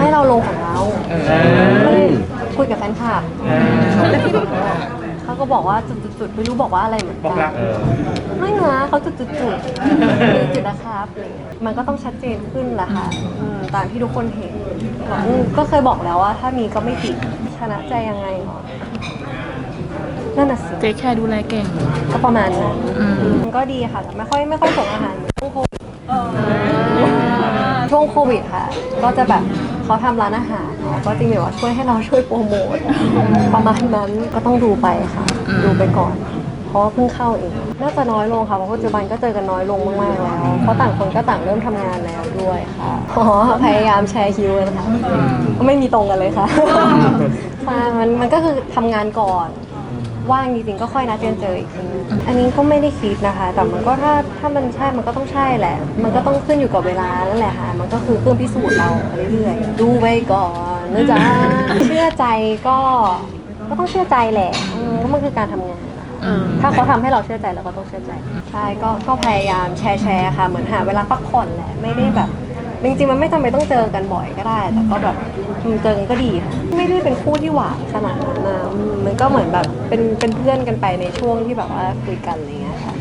ไม่เราลงของเราเอก็เลยอคุยกับแฟนคลับแล้วที่บอกว่าเขาก็บอกว่าจุดๆๆไม่รู้บอกว่าอะไรเหมือนบอกกัรันกเออไม่นะเขาจุดจุดจุดมีจุดนะครับอะไรเงี้ยมันก็ต้องชัดเจนขึ้นแหละค่ะอืมตามที่ทุกคนเห็นอืมก็เคยบอกแล้วว่า ถ้ามีก็ไม่ผิดชนะใจยังไงเหรอนั่นน่ะสิเจ๊แค่ดูแลเก่ง ก็ประมาณนั้นอืม มันก็ดีค่ะแต่ไม่ค่อยไม่ค่อยส่งอาหารเหมือนช่วงโควิดช่วงโควิดค่ะ ก็จะแบบ เขาทำร้านอาหารเนาะก็จริงๆว่าช่วยให้เราช่วยโปรโมทประมาณนั้นก็ต้องดูไปค่ะ ดูไปก่อน เพราะว่าเพิ่งเข้าเองน่าจะน้อยลงค่ะเพราะปัจจุบันก็เจอกันน้อยลงมากๆแล้วเพราะต่างคนก็ต่างเริ่มทำงานแล้วด้วยค่ะอ๋อพยายามแชร์คิวนะคะก็ไม่มีตรงกันเลยค่ะใช่มันมันก็คือทำงานก่อน ว่างจริงๆก็ค่อยนัดกันเจออีกทีอันนี้ก็ไม่ได้คิดนะคะ แต่มันก็ถ้าถ้ามันใช่มันก็ต้องใช่แหละ มันก็ต้องขึ้นอยู่กับเวลานั่นแหละค่ะ มันก็คือเครื่องพิสูจน์เราเรื่อยๆดูไว้ก่อนนะจ๊ะ เชื่อใจก็ก็ต้องเชื่อใจแหละอืมก็มันคือการทำงานนะคะอืมถ้าเขาทำให้เราเชื่อใจเราก็ต้องเชื่อใจใช่ก็ก็พยายามแชร์แชร์ค่ะ เหมือนหาเวลาพักผ่อนแหละไม่ได้แบบจริงๆมันไม่จำเป็นต้องเจอกันบ่อยก็ได้ แต่ก็แบบอืมเจอกันก็ดีค่ะไม่ได้เป็นคู่ที่หวานขนาดนั้นนะอืมมัน ก็เหมือนแบบเป็นเป็นเพื่อนกันไปในช่วงที่แบบว่าคุยกันอะไรอย่างเงี้ยค่ะ